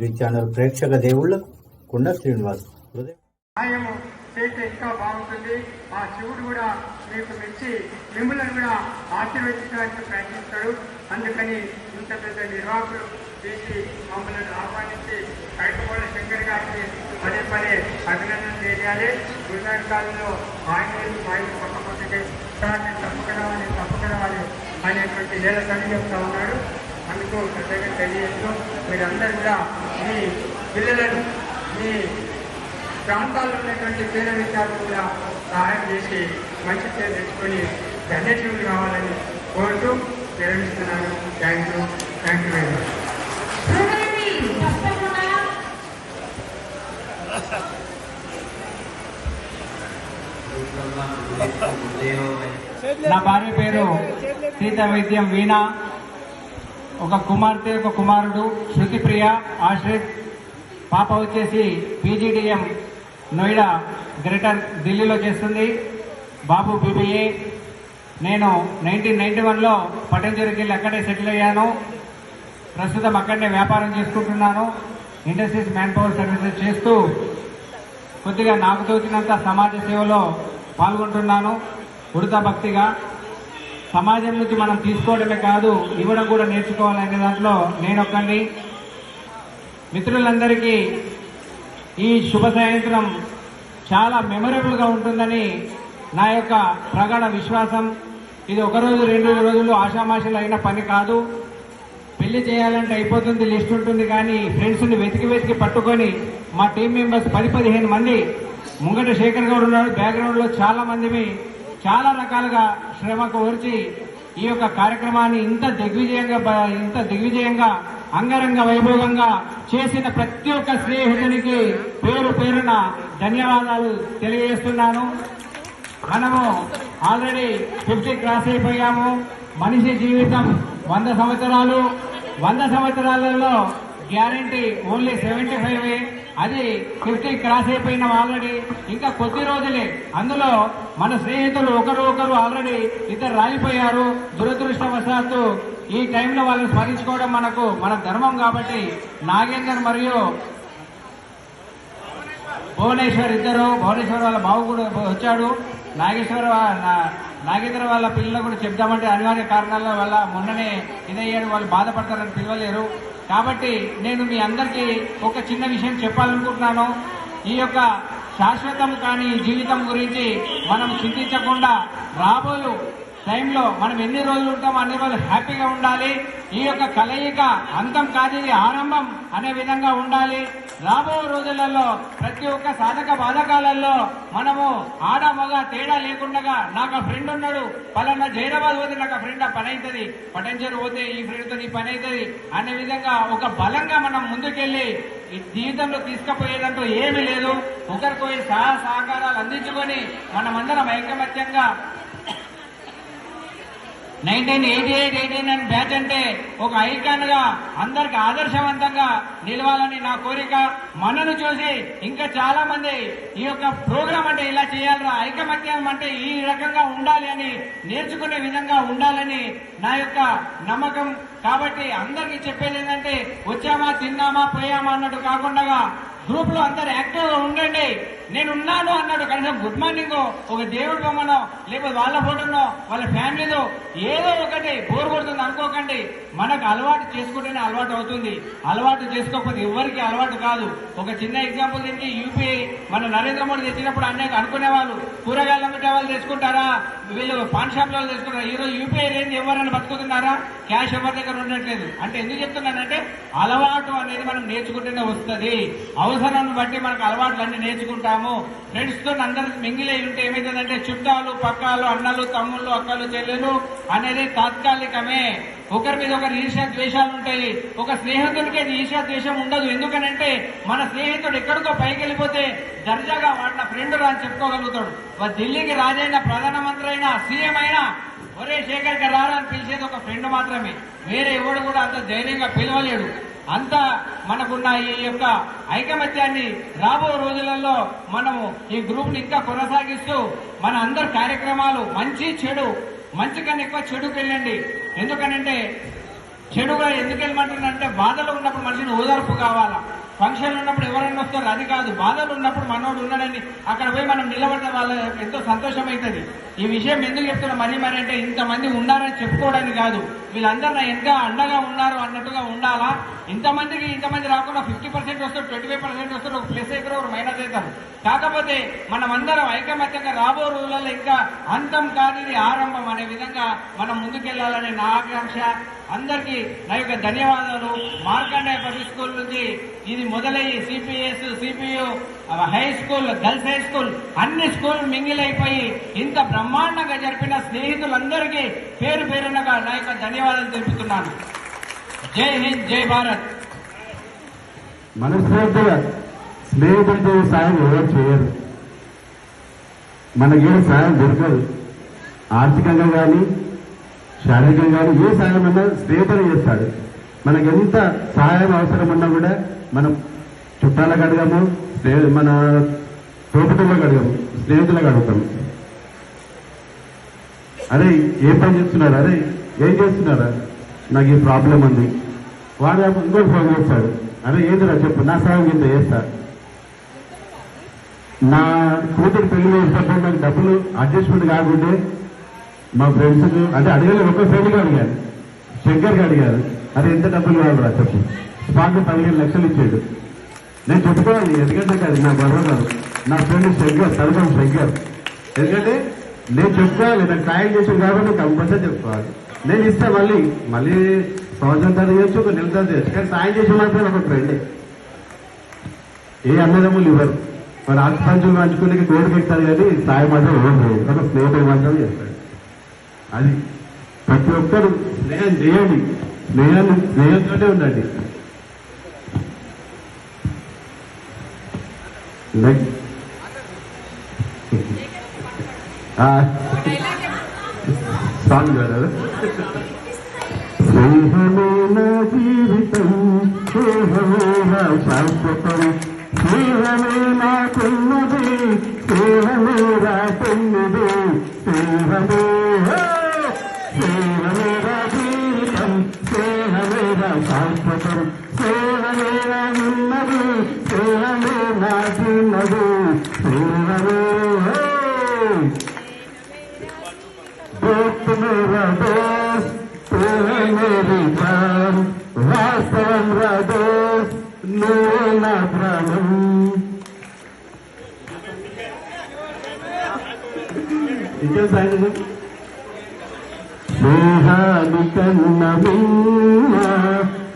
Three channel ప్రేక్షక దేవుళ్ళకు కుండ శ్రీనివాస్ హృదయ. చేస్తే ఇంకా బాగుంటుంది. ఆ శివుడు కూడా మీకు మెచ్చి మిమ్మల్ని కూడా ఆశీర్వదించడానికి ప్రయత్నిస్తాడు. అందుకని ఇంత పెద్ద నిర్వాహకులు చేసి మమ్మల్ని ఆహ్వానించి కైకమూల శంకర్ గారికి పదే పదే అభినందన చేయాలి గురుగారి కాలంలో ఆయన ఆయన పక్క పక్కకి సార్ని తప్పక రావాలి అనేటువంటి నేల తల్లి చెప్తా ఉన్నాడు. అందుకు ప్రత్యేకంగా తెలియజేస్తూ మీరందరూ కూడా మీ పిల్లలను మీ ప్రాంతాల్లో ఉన్నటువంటి పేద విద్యార్థులు కూడా సహాయం చేసి మంచి పేరు తెచ్చుకొని ధన్యజీవులు కావాలని కోరుతూ విరమిస్తున్నాను. Thank you. Thank you very much. నా భార్య పేరు సీత వైద్యం వీణా. ఒక కుమార్తె ఒక కుమారుడు శృతిప్రియ ఆశ్రిత్ పాప వచ్చేసి పీజీడిఎం నోయిడా గ్రేటర్ ఢిల్లీలో చేస్తుంది. బాబు బీబీఏ నేను నైన్టీన్ నైన్టీ వన్లో పటంజరికి వెళ్ళి అక్కడే సెటిల్ అయ్యాను. ప్రస్తుతం అక్కడనే వ్యాపారం చేసుకుంటున్నాను. ఇండస్ట్రీస్ మ్యాన్ పవర్ సర్వీసెస్ చేస్తూ కొద్దిగా నాకు తోచినంత సమాజ సేవలో పాల్గొంటున్నాను. ఉడత భక్తిగా. సమాజం నుంచి మనం తీసుకోవడమే కాదు ఇవ్వడం కూడా నేర్చుకోవాలనే దాంట్లో నేను ఒక్కడిని మిత్రులందరికీ ఈ శుభ సాయంత్రం చాలా మెమరబుల్గా ఉంటుందని నా యొక్క ప్రగాఢ విశ్వాసం. ఇది ఒక రోజు రెండు రోజులు ఆషామాషలు అయిన పని కాదు. పెళ్ళి చేయాలంటే అయిపోతుంది లిస్ట్ ఉంటుంది కానీ ఫ్రెండ్స్ని వెతికి వెతికి పట్టుకొని మా టీం మెంబర్స్ పది పదిహేను మంది ముంగట శేఖర్ గౌడ్ ఉన్నాడు. బ్యాక్గ్రౌండ్లో చాలా మందిని చాలా రకాలుగా శ్రమకు కోర్చి ఈ యొక్క కార్యక్రమాన్ని ఇంత దిగ్విజయంగా ఇంత దిగ్విజయంగా అంగరంగ వైభవంగా చేసిన ప్రతి ఒక్క స్నేహితునికి పేరు పేరున ధన్యవాదాలు తెలియజేస్తున్నాను. మనము ఆల్రెడీ ఫిఫ్టీ క్రాస్ అయిపోయాము. మనిషి జీవితం వంద సంవత్సరాలు. వంద సంవత్సరాలలో గ్యారంటీ ఓన్లీ సెవెంటీ ఫైవ్ అది ఫిఫ్టీ క్రాస్ అయిపోయినాం ఆల్రెడీ ఇంకా కొద్ది రోజులే. అందులో మన స్నేహితులు ఒకరు ఒకరు ఆల్రెడీ ఇద్దరు రాలిపోయారు. దురదృష్టవశాత్తు ఈ టైంలో వాళ్ళని స్మరించుకోవడం మనకు మన ధర్మం కాబట్టి నాగేందర్ మరియు భువనేశ్వర్ ఇద్దరు. భువనేశ్వర్ వాళ్ళ బావు కూడా వచ్చాడు. నాగేశ్వర నా- నాగేంద్ర వాళ్ళ పిల్లలు కూడా చెప్దామంటే అనివార్య కారణాల వల్ల మొన్ననే ఇదయ్యాడు వాళ్ళు బాధపడతారని పిలవలేరు. కాబట్టి నేను మీ అందరికీ ఒక చిన్న విషయం చెప్పాలనుకుంటున్నాను. ఈ యొక్క శాశ్వతం కాని జీవితం గురించి మనం చింతించకుండా రాబోయే టైంలో మనం ఎన్ని రోజులు ఉంటామో అన్ని రోజులు హ్యాపీగా ఉండాలి. ఈ యొక్క కలయిక అంతం కాదు ఆరంభం అనే విధంగా ఉండాలి. రాబో రోజులలో ప్రతి ఒక్క సాధక బాధకాలలో మనము ఆడ మగ తేడా లేకుండా నాకు ఫ్రెండ్ ఉన్నాడు పలానా జైరాబాద్ పోతే నాకు ఫ్రెండ్ ఆ పని అవుతుంది పటంచరు పోతే ఈ ఫ్రెండ్తో నీ పని అవుతుంది అనే విధంగా ఒక బలంగా మనం ముందుకెళ్ళి ఈ జీవితంలో తీసుకుపోయేదంటూ ఏమీ లేదు. ఒకరికొకరి సహా సహకారాలు అందించుకొని మనమందరం ఐకమత్యంగా nineteen eighty eight eighty nine batch అంటే ఒక ఐకాన్గా అందరికి ఆదర్శవంతంగా నిలవాలని నా కోరిక. మనను చూసి ఇంకా చాలా మంది ఈ యొక్క ప్రోగ్రామ్ అంటే ఇలా చేయాలరా ఐకమత్యం అంటే ఈ రకంగా ఉండాలి అని నేర్చుకునే విధంగా ఉండాలని నా యొక్క నమ్మకం. కాబట్టి అందరికీ చెప్పేది ఏంటంటే వచ్చామా తిన్నామా పోయామా అన్నట్టు కాకుండా గ్రూప్లో అందరు యాక్టివ్గా ఉండండి. నేను ఉన్నాను అన్నాడు కనీసం గుడ్ మార్నింగ్. ఒక దేవుడి బొమ్మనో లేకపోతే వాళ్ళ ఫోటోనో వాళ్ళ ఫ్యామిలీలో ఏదో ఒకటి బోర్ కొడుతుంది అనుకోకండి. మనకు అలవాటు చేసుకుంటేనే అలవాటు అవుతుంది. అలవాటు చేసుకోకపోతే ఎవరికి అలవాటు కాదు. ఒక చిన్న ఎగ్జాంపుల్ దీనికి. యూపీఐ మన నరేంద్ర మోడీ తెచ్చినప్పుడు అనేక అనుకునేవాళ్ళు. కూరగాయలు అమ్మితే వాళ్ళు తెచ్చుకుంటారా? వీళ్ళు పాన్ షాప్లో తెచ్చుకుంటారా? ఈరోజు యూపీఐ లేని ఎవరైనా బతుకుతున్నారా? క్యాష్ ఎవరి దగ్గర ఉండట్లేదు. అంటే ఎందుకు చెప్తున్నానంటే అలవాటు అనేది మనం నేర్చుకుంటేనే వస్తుంది. అవసరాన్ని బట్టి మనకు అలవాట్లు అన్ని నేర్చుకుంటాం ఫ్రెండ్స్తో అందరు మింగిలే ఉంటే ఏమైతుందంటే చుట్టాలు పక్కాలు అన్నలు తమ్ముళ్ళు అక్కలు చెల్లెలు అనేది తాత్కాలికమే. ఒకరి మీద ఒకరి ఈర్ష్య ద్వేషాలు ఉంటాయి. ఒక స్నేహితుడికి అది ఈర్ష్య ద్వేషం ఉండదు. ఎందుకనంటే మన స్నేహితుడు ఎక్కడికో పైకి వెళ్ళిపోతే దర్జాగా వాడిన ఫ్రెండ్ రా అని చెప్పుకోగలుగుతాడు. ఢిల్లీకి రాజైన ప్రధానమంత్రి అయినా సీఎం అయినా ఒరే శేఖర్ గారు రారని అని పిలిచేది ఒక ఫ్రెండ్ మాత్రమే. వేరే ఎవడు కూడా అంత ధైర్యంగా పిలవలేడు. అంతా మనకున్న ఈ యొక్క ఐకమత్యాన్ని రాబో రోజులలో మనము ఈ గ్రూప్ని ఇంకా కొనసాగిస్తూ మన అందరి కార్యక్రమాలు మంచి చెడు మంచి కన్నా ఎక్కువ చెడుకు వెళ్ళండి. ఎందుకనంటే చెడుగా ఎందుకు వెళ్ళమంటున్నారంటే బాధలో ఉన్నప్పుడు మనిషిని ఓదార్పు కావాలా? ఫంక్షన్ ఉన్నప్పుడు ఎవరైనా వస్తారు అది కాదు. బాధలు ఉన్నప్పుడు మనోడు ఉన్నాడని అక్కడ పోయి మనం నిలబడిన వాళ్ళ ఎంతో సంతోషం అవుతుంది ఈ విషయం ఎందుకు చెప్తున్నా? మరీ మరి అంటే ఇంతమంది ఉన్నారని చెప్పుకోవడానికి కాదు. వీళ్ళందరూ నా ఎంత అండగా ఉన్నారు అన్నట్టుగా ఉండాలా? ఇంతమందికి ఇంతమంది రాకుండా ఫిఫ్టీ పర్సెంట్ వస్తారు ట్వంటీ ఫైవ్ పర్సెంట్ వస్తారు ఒక ప్లస్ అవుతారు ఒక మైనస్ అవుతారు కాకపోతే మనమందరం ఐకమత్యంగా రాబో రోజులలో ఇంకా అంతం కాదు ఆరంభం అనే విధంగా మనం ముందుకెళ్ళాలనే నా ఆకాంక్ష. అందరికీ నా యొక్క ధన్యవాదాలు. మార్కండే పబ్లిక్ స్కూల్ నుంచి ఇది మొదలయ్యి CPS CPU high school girls high school అన్ని స్కూల్ మింగిల్ అయిపోయి ఇంత బ్రహ్మాండంగా జరిపిన స్నేహితులందరికీ పేరు పేరునగా నా యొక్క ధన్యవాదాలు తెలుపుతున్నాను. జై హింద్ జై భారత్. మనస్ఫూర్తిగా స్నేహితులతో సాయం ఎవరు చేయరు. మనకేం సాయం దొరకదు. ఆర్థికంగా కానీ శారీరకంగా కానీ ఏ సాయం అన్నా స్నేహితులు చేస్తాడు. మనకు ఎంత సహాయం అవసరం ఉన్నా కూడా మనం చుట్టాలకు అడగము మన తోపుతులకు అడగము స్నేహితులకు అడుగుతాము అరే ఏ పని చేస్తున్నారు? అరే ఏం చేస్తున్నారా? నాకు ఈ ప్రాబ్లం ఉంది. వాడు ఇంకో ఫోన్ చేస్తాడు. అరే ఏందిరా చెప్పు నా సాయం కింద చేస్తా. నా కూతురు పెళ్ళి చేసినప్పుడు నాకు డబ్బులు అడ్జస్ట్మెంట్ కాకుంటే మా ఫ్రెండ్స్ అంటే అడిగలేదు ఒక్క ఫ్రెండ్గా అడిగాను. శంకర్గా అడిగారు అరే ఎంత డబ్బులు కావాలరా చెప్పు. స్పాట్ పదిహేను లక్షలు ఇచ్చాడు. నేను చెప్పుకోవాలి ఎందుకంటే కాదు నా గొడవ కాదు. నా ఫ్రెండ్ శంకర్ సర్వం శంకర్ ఎందుకంటే నేను చెప్పుకోవాలి నాకు సాయం చేసాను కాబట్టి కంపల్సరీ చెప్పుకోవాలి. నేను ఇస్తా మళ్ళీ మళ్ళీ సంవత్సరం తర్వాత చేయొచ్చు ఒక నెల తర్వాత చేయొచ్చు కానీ సాయం చేసి మాత్రం ఒక ఫ్రెండే. ఏ అన్నదమ్ములు ఇవ్వరు. మరి ఆర్థ పంచులు పంచుకునే కోడికి ఎక్కుతారు కానీ సాయం మాత్రం ఇవ్వరు చేయరు. ఒక స్నేహితులు మాత్రం చేస్తాడు అది ప్రతి ఒక్కరు స్నేహం చేయండి. స్నేహాన్ని స్నేహంతోనే ఉండండి. నెక్స్ట్ సాంగ్ గారు స్నేహమైన జీవితం స్నేహమైన శాశ్వతం స్నేహమే నాకున్నది స్నేహమే రాకున్నది ఇంకా సాయం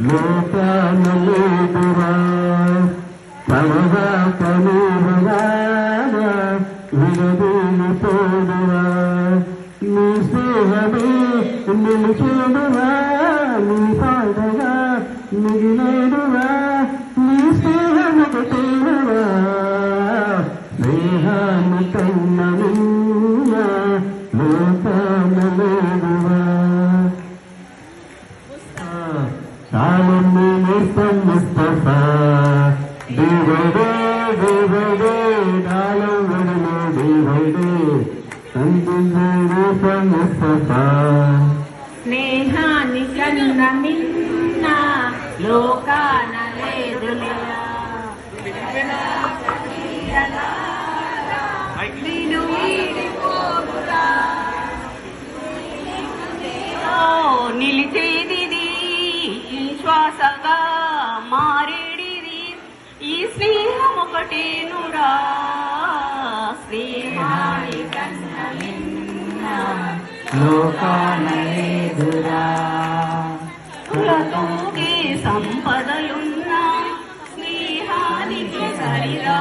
లోకాన లేదురా తమగా విరదీని తోడురా నీ స్నేహమే చాలుంది నిర్తం ముస్తఫా దేవుడే దేవుడే కాలం విడలో దేవుడే. సంతుంది రూపం ముస్తఫా స్నేహాన్ని కన్న మిన్న లోకాన లేదురా కులతోకి స్నేహానికి సరిరా.